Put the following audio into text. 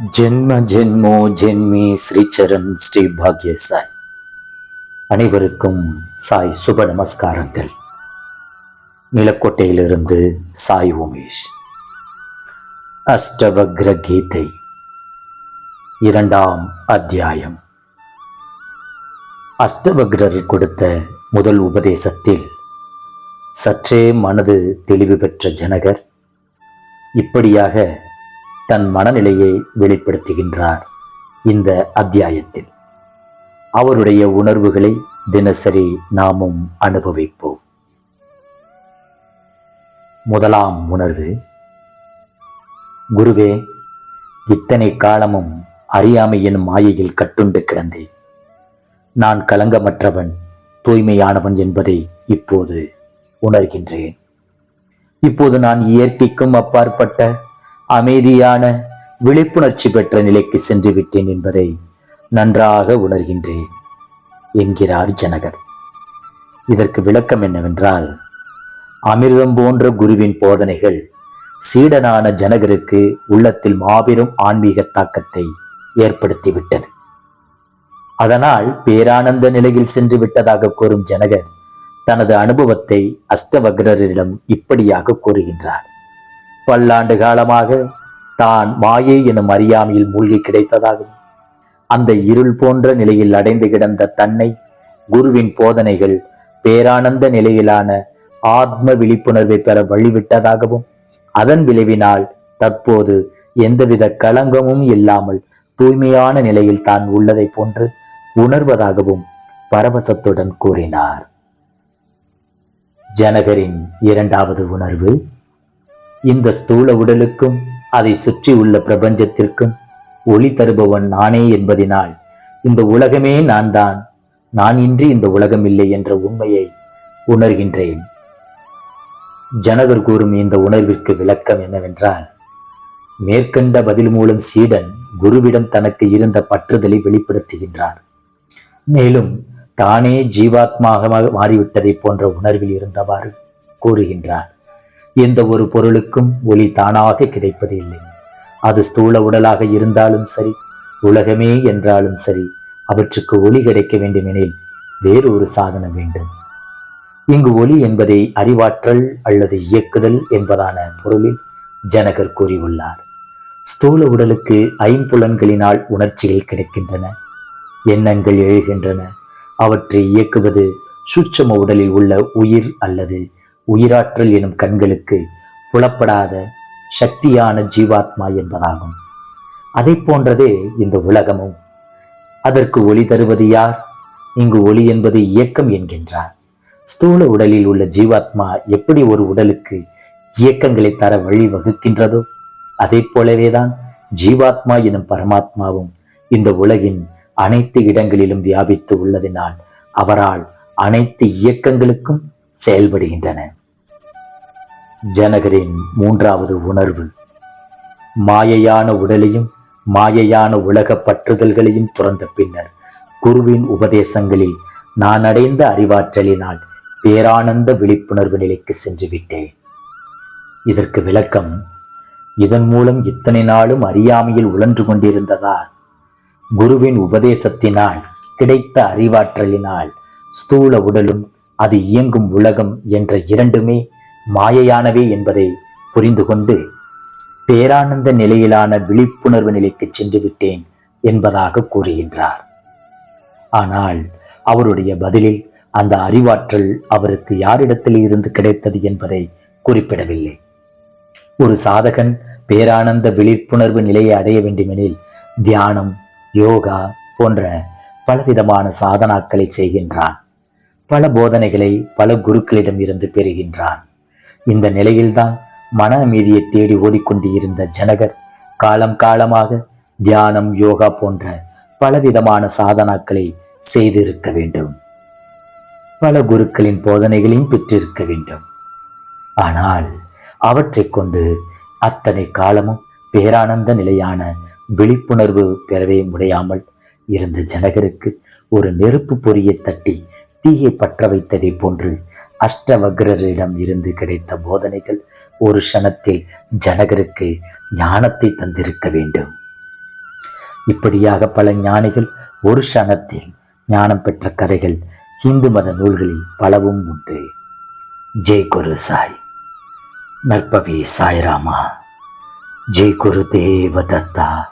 ஜென்ம ஜென்மோ ஜென்மி ஸ்ரீச்சரண் ஸ்ரீ பாக்ய சாய் அனைவருக்கும் சாய் சுப நமஸ்காரங்கள். நிலக்கோட்டையிலிருந்து சாய் உமேஷ். அஷ்டவக்ர கீதை இரண்டாம் அத்தியாயம். அஷ்டவக்ரர் கொடுத்த முதல் உபதேசத்தில் சற்றே மனது தெளிவு பெற்ற ஜனகர் இப்படியாக தன் மனநிலையை வெளிப்படுத்துகின்றார். இந்த அத்தியாயத்தில் அவருடைய உணர்வுகளை தினசரி நாமும் அனுபவிப்போம். முதலாம் உணர்வு குருவே இத்தனை காலமும் அறியாமையின் மாயையில் கட்டுண்டு கிடந்தேன். நான் கலங்கமற்றவன் தூய்மையானவன் என்பதை இப்போது உணர்கின்றேன். இப்போது நான் இயற்கைக்கும் அப்பாற்பட்ட அமைதியான விழிப்புணர்ச்சி பெற்ற நிலைக்கு சென்று விட்டேன் என்பதை நன்றாக உணர்கின்றேன் என்கிறார் ஜனகர். இதற்கு விளக்கம் என்னவென்றால் அமிர்தம் போன்ற குருவின் போதனைகள் சீடனான ஜனகருக்கு உள்ளத்தில் மாபெரும் ஆன்மீக தாக்கத்தை ஏற்படுத்திவிட்டது. அதனால் பேரானந்த நிலையில் சென்று விட்டதாக கூறும் ஜனகர் தனது அனுபவத்தை அஷ்டவக்ரரிடம் இப்படியாக கூறுகின்றார். பல்லாண்டு காலமாக தான் மாயை எனும் அறியாமையில் மூழ்கி கிடைத்ததாகும். அந்த இருள் போன்ற நிலையில் அடைந்து கிடந்த தன்னை குருவின் போதனைகள் பேரானந்த நிலையிலான ஆத்ம விழிப்புணர்வை பெற வழிவிட்டதாகவும் அதன் விளைவினால் தற்போது எந்தவித களங்கமும் இல்லாமல் தூய்மையான நிலையில் தான் உள்ளதை போன்று உணர்வதாகவும் பரவசத்துடன் கூறினார். ஜனகரின் இரண்டாவது உணர்வு இந்த ஸ்தூல உடலுக்கும் அதை சுற்றியுள்ள பிரபஞ்சத்திற்கும் ஒளி தருபவன் நானே என்பதினால் இந்த உலகமே நான் தான் நான் இன்றி இந்த உலகம் இல்லை என்ற உண்மையை உணர்கின்றேன். ஜனகர் கூறும் இந்த உணர்விற்கு விளக்கம் என்னவென்றால் மேற்கண்ட பதில் மூலம் சீடன் குருவிடம் தனக்கு இருந்த பற்றுதலை வெளிப்படுத்துகின்றார். மேலும் தானே ஜீவாத்மாக மாறிவிட்டதை போன்ற உணர்வில் இருந்தவாறு கூறுகின்றார். எந்த ஒரு பொருளுக்கும் ஒளி தானாக கிடைப்பது இல்லை அது ஸ்தூல உடலாக இருந்தாலும் சரி உலகமே என்றாலும் சரி அவற்றுக்கு ஒளி கிடைக்க வேண்டுமெனில் வேறு ஒரு சாதனம் வேண்டும். இங்கு ஒளி என்பதை அறிவாற்றல் அல்லது இயக்குதல் என்பதான பொருளில் ஜனகர் கூறியுள்ளார். ஸ்தூல உடலுக்கு ஐம்புலன்களினால் உணர்ச்சிகள் கிடைக்கின்றன எண்ணங்கள் எழுகின்றன அவற்றை இயக்குவது சூட்சம உடலில் உள்ள உயிர் அல்லது உயிராற்றல் எனும் கண்களுக்கு புலப்படாத சக்தியான ஜீவாத்மா என்பதாகும். அதை போன்றதே இந்த உலகமும். அதற்கு ஒளி தருவது யார்? இங்கு ஒளி என்பது இயக்கம் என்கின்றார். ஸ்தூல உடலில் உள்ள ஜீவாத்மா எப்படி ஒரு உடலுக்கு இயக்கங்களை தர வழி வகுக்கின்றதோ அதை போலவேதான் ஜீவாத்மா எனும் பரமாத்மாவும் இந்த உலகின் அனைத்து இடங்களிலும் வியாபித்து உள்ளதினால் அவரால் அனைத்து இயக்கங்களுக்கும் செயல்படுகின்றன. ஜனகரின் மூன்றாவது உணர்வு மாயையான உடலையும் மாயையான உலக பற்றுதல்களையும் துறந்த பின்னர் குருவின் உபதேசங்களில் நான் அடைந்த அறிவாற்றலினால் பேரானந்த விழிப்புணர்வு நிலைக்கு சென்று விட்டேன். இதற்கு விளக்கம் இதன் மூலம் இத்தனை நாளும் அறியாமையில் உழன்று கொண்டிருந்ததால் குருவின் உபதேசத்தினால் கிடைத்த அறிவாற்றலினால் ஸ்தூல உடலும் அது இயங்கும் உலகம் என்ற இரண்டுமே மாயையானவே என்பதை புரிந்து கொண்டு பேரானந்த நிலையிலான விழிப்புணர்வு நிலைக்கு சென்று விட்டேன் என்பதாக கூறுகின்றார். ஆனால் அவருடைய பதிலில் அந்த அறிவாற்றல் அவருக்கு யாரிடத்தில் இருந்து கிடைத்தது என்பதை குறிப்பிடவில்லை. ஒரு சாதகன் பேரானந்த விழிப்புணர்வு நிலையை அடைய வேண்டுமெனில் தியானம் யோகா போன்ற பலவிதமான சாதனாக்களை செய்கின்றான். பல போதனைகளை பல குருக்களிடம் இருந்து பெறுகின்றான். இந்த நிலையில்தான் மன அமைதியை தேடி ஓடிக்கொண்டு இருந்த ஜனகர் காலம் காலமாக தியானம் யோகா போன்ற பலவிதமான சாதனாக்களை செய்திருக்க வேண்டும். பல குருக்களின் போதனைகளையும் பெற்றிருக்க வேண்டும். ஆனால் அவற்றை கொண்டு அத்தனை காலமும் பேரானந்த நிலையான விழிப்புணர்வு பெறவே முடியாமல் இருந்த ஜனகருக்கு ஒரு நெருப்பு பொறியை தட்டி தீயை பற்ற வைத்ததை போன்று அஷ்டவக்ரரிடம் இருந்து கிடைத்த போதனைகள் ஒரு க்ஷணத்தில் ஜனகருக்கு ஞானத்தை தந்திருக்க வேண்டும். இப்படியாக பல ஞானிகள் ஒரு க்ஷணத்தில் ஞானம் பெற்ற கதைகள் இந்து மத நூல்களில் பலவும் உண்டு. ஜெய் குரு சாய். நற்பவி சாய்ராமா. ஜெய் குரு தேவதத்தா.